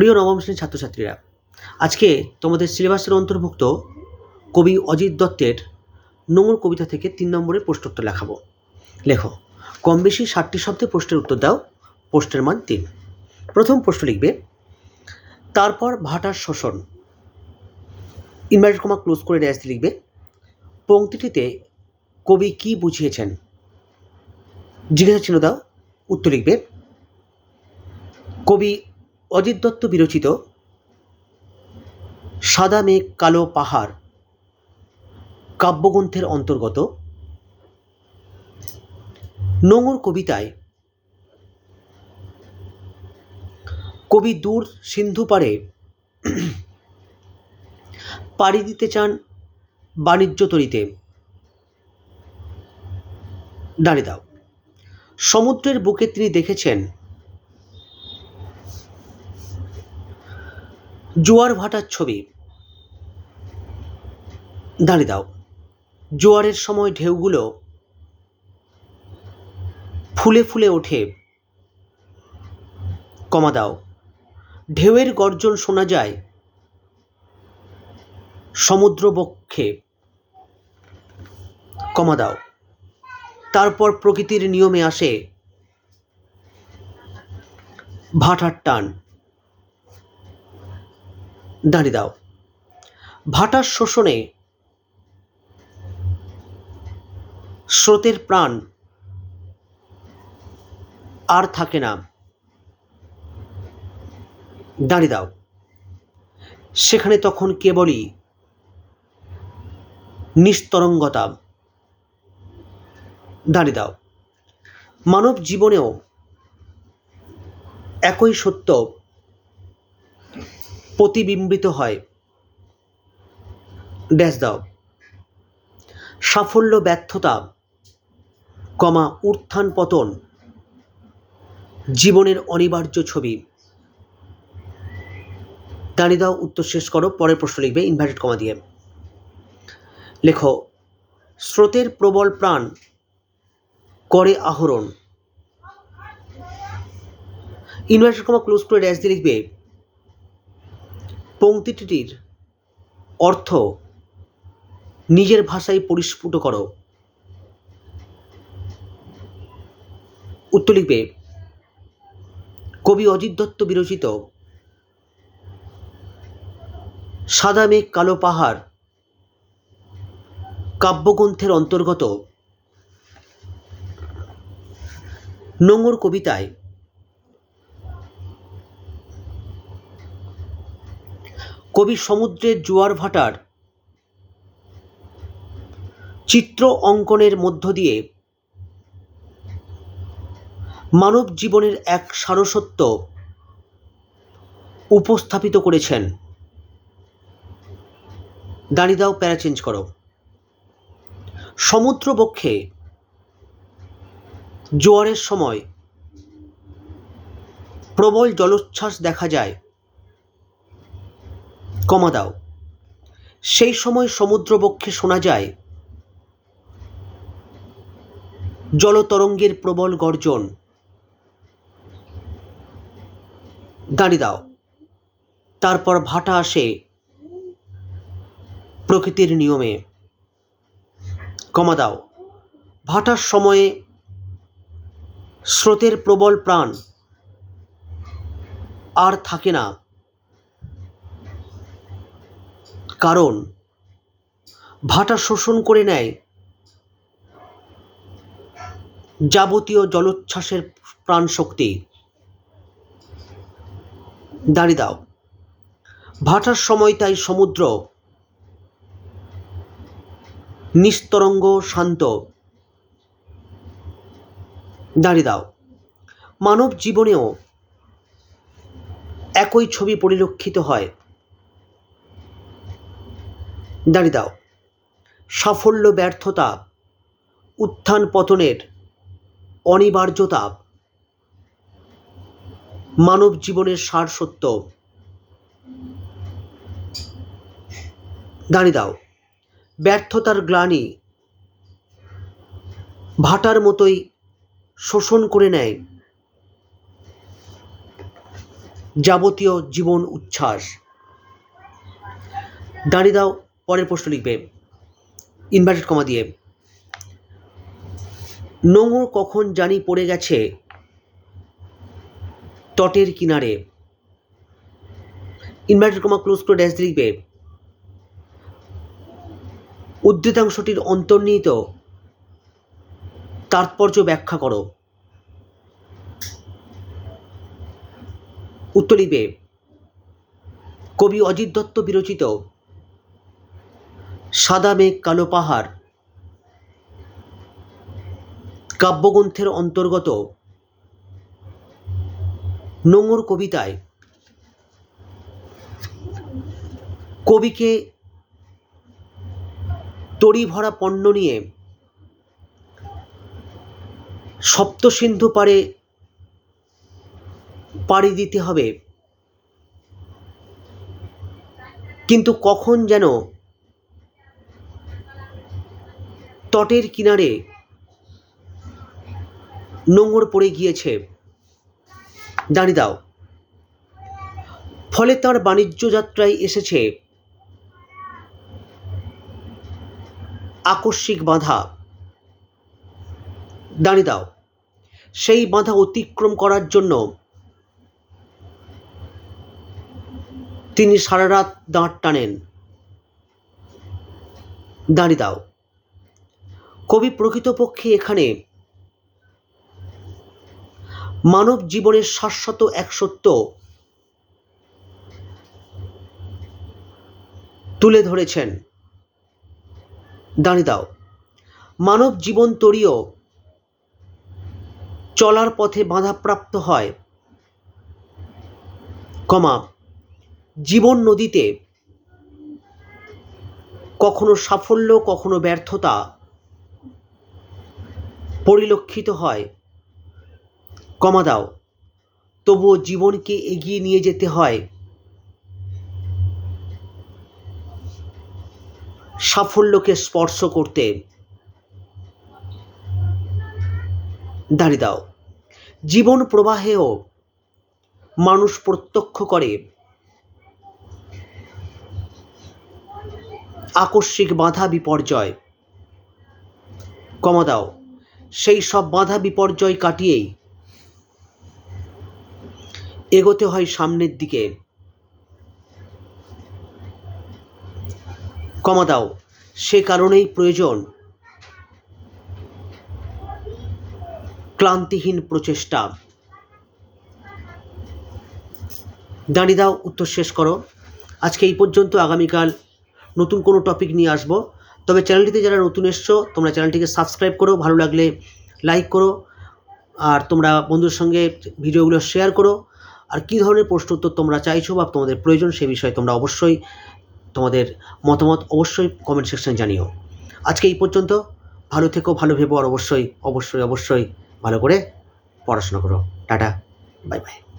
প্রিয় নবম শ্রেণির ছাত্রছাত্রীরা, আজকে তোমাদের সিলেবাসের অন্তর্ভুক্ত কবি অজিত দত্তের নোংর কবিতা থেকে তিন নম্বরের প্রশ্নোত্তর লেখাবো লেখো কম বেশি ষাটটি শব্দে প্রশ্নের উত্তর দাও, প্রশ্নের মান তিন। প্রথম প্রশ্ন লিখবে, তারপর ভাটার শোষণ। ইনভার্টেড কমা ক্লোজ করে ড্যাশ লিখবে, পংক্তিটিতে কবি কি বুঝিয়েছেন? জিজ্ঞাসা চিহ্ন দাও, উত্তর লিখবে, কবি অজিত দত্ত বিরচিত সাদা মেঘ, কালো পাহাড়, কাব্যগ্রন্থের অন্তর্গত। নোংর কবিতায় কবি দূর সিন্ধু পারে পাড়ি দিতে চান বাণিজ্য তরিতে। দাঁড়িয়ে দাও। সমুদ্রের বুকে তিনি দেখেছেন জোয়ার ভাটার ছবি। দাঁড়িয়ে দাও। জোয়ারের সময় ঢেউগুলো ফুলে ফুলে ওঠে। কমা দাও। ঢেউয়ের গর্জন শোনা যায় সমুদ্র বক্ষে কমা দাও। তারপর প্রকৃতির নিয়মে আসে ভাটার টান। দাঁড়িয়ে দাও। ভাটার শোষণে স্রোতের প্রাণ আর থাকে না। দাঁড়িয়ে দাও। সেখানে তখন কেবলই নিস্তরঙ্গতা। দাঁড়িয়ে দাও। মানব জীবনেও একই সত্য প্রতিবিম্বিত হয়। ড্যাশ দাও। সাফল্য, ব্যর্থতা, কমা, উত্থান, পতন, জীবনের অনিবার্য ছবি। দাঁড়িয়ে দাও, উত্তর শেষ করো, পরের প্রশ্ন লিখবে ইনভার্টেড কমা দিয়ে। লেখো, স্রোতের প্রবল প্রাণ করে আহরণ। ইনভার্টেড কমা ক্লোজ করে ড্যাশ দিয়ে লিখবে পংক্তিটির অর্থ নিজের ভাষায় পরিস্ফুট করো। উত্তর লিখবে, কবি অজিত দত্ত বিরচিত সাদা মেঘ কালো পাহাড় কাব্যগ্রন্থের অন্তর্গত নোংর কবিতায় কবি সমুদ্রের জোয়ার ভাটার চিত্র অঙ্কনের মধ্য দিয়ে মানব জীবনের এক সারসত্ব উপস্থাপিত করেছেন। দাঁড়িয়ে দাও, প্যারা চেঞ্জ করো। সমুদ্রবক্ষে জোয়ারের সময় প্রবল জলোচ্ছ্বাস দেখা যায়। কমা দাও। সেই সময় সমুদ্রবক্ষে শোনা যায়, জলতরঙ্গের প্রবল গর্জন দাঁড়িয়ে দাও। তারপর ভাটা আসে প্রকৃতির নিয়মে। কমা দাও। ভাটার সময়ে স্রোতের প্রবল প্রাণ আর থাকে না। কারণ? ভাটা শোষণ করে নেয়। যাবতীয় জলোচ্ছ্বাসের প্রাণ শক্তি দাঁড়িয়ে দাও। ভাটার সময় তাই সমুদ্র। নিস্তরঙ্গ, শান্ত। দাঁড়িয়ে দাও। মানব জীবনেও একই ছবি পরিলক্ষিত হয়। দাঁড়িয়ে দাও। সাফল্য, ব্যর্থতা, উত্থান পতনের অনিবার্যতা, মানব জীবনের সার সত্য। দাঁড়িয়ে দাও। ব্যর্থতার গ্লানি ভাটার মতোই শোষণ করে নেয়। যাবতীয় জীবন উচ্ছ্বাস। দাঁড়িয়ে দাও। পরের প্রশ্ন লিখবে। ইনভার্টেড কমা দিয়ে। নোংর কখন জানি পড়ে গেছে তটের কিনারে। ইনভার্টেড কমা ক্লোজ করে ড্যাশ লিখবে। উদ্ধৃতাংশটির অন্তর্নিহিত তাৎপর্য ব্যাখ্যা করো। উত্তর লিখবে, কবি অজিত দত্ত বিরচিত সাদা মেঘ কালো পাহাড়। কাব্যগ্রন্থের অন্তর্গত নোঙর কবিতায় কবিকে তড়ি ভরা পণ্য নিয়ে সপ্তসিন্ধু পারে পাড়ি দিতে হবে। কিন্তু কখন যেন তটের কিনারে নোঙর পড়ে গিয়েছে। দাঁড়িয়ে দাও। ফলে তার বাণিজ্য যাত্রায় এসেছে আকস্মিক বাধা। দাঁড়িয়ে দাও, সেই বাধা অতিক্রম করার জন্য তিনি সারা রাত দাঁড় টানেন। দাঁড়িয়ে দাও। কবি প্রকৃতপক্ষে এখানে মানব জীবনের শাশ্বত এক সত্য তুলে ধরেছেন। দাঁড়িয়ে দাও। মানব জীবন তরীয় চলার পথে বাধাপ্রাপ্ত হয়। কমা, জীবন নদীতে কখনো সাফল্য, কখনো ব্যর্থতা পরিলক্ষিত হয়। কমা দাও, তবুও জীবনকে এগিয়ে নিয়ে যেতে হয়। সাফল্যকে স্পর্শ করতে দাঁড়িয়ে দাও। জীবন প্রবাহেও মানুষ প্রত্যক্ষ করে। আকস্মিক বাধা বিপর্যয়। কমা দাও সেই সব বাধা বিপর্যয় কাটিয়েই এগোতে হয় সামনের দিকে। কমা দাও, সে কারণেই প্রয়োজন। ক্লান্তিহীন প্রচেষ্টা। দাঁড়িয়ে দাও, উত্তর শেষ করো। আজকে এই পর্যন্ত আগামীকাল নতুন কোনো টপিক নিয়ে আসব। তবে চ্যানেলটিতে যারা নতুন এসছো, তোমরা চ্যানেলটিকে সাবস্ক্রাইব করো, ভালো লাগলে লাইক করো, আর তোমরা বন্ধুর সঙ্গে ভিডিওগুলো শেয়ার করো। আর কী ধরনের প্রশ্ন উত্তর তোমরা চাইছো বা তোমাদের প্রয়োজন সে বিষয়ে তোমরা অবশ্যই তোমাদের মতামত অবশ্যই কমেন্ট সেকশনে জানিও। আজকে এই পর্যন্ত, ভালো থেকো, ভালো ভেবো, আর অবশ্যই অবশ্যই অবশ্যই ভালো করে পড়াশোনা করো। Tata bye bye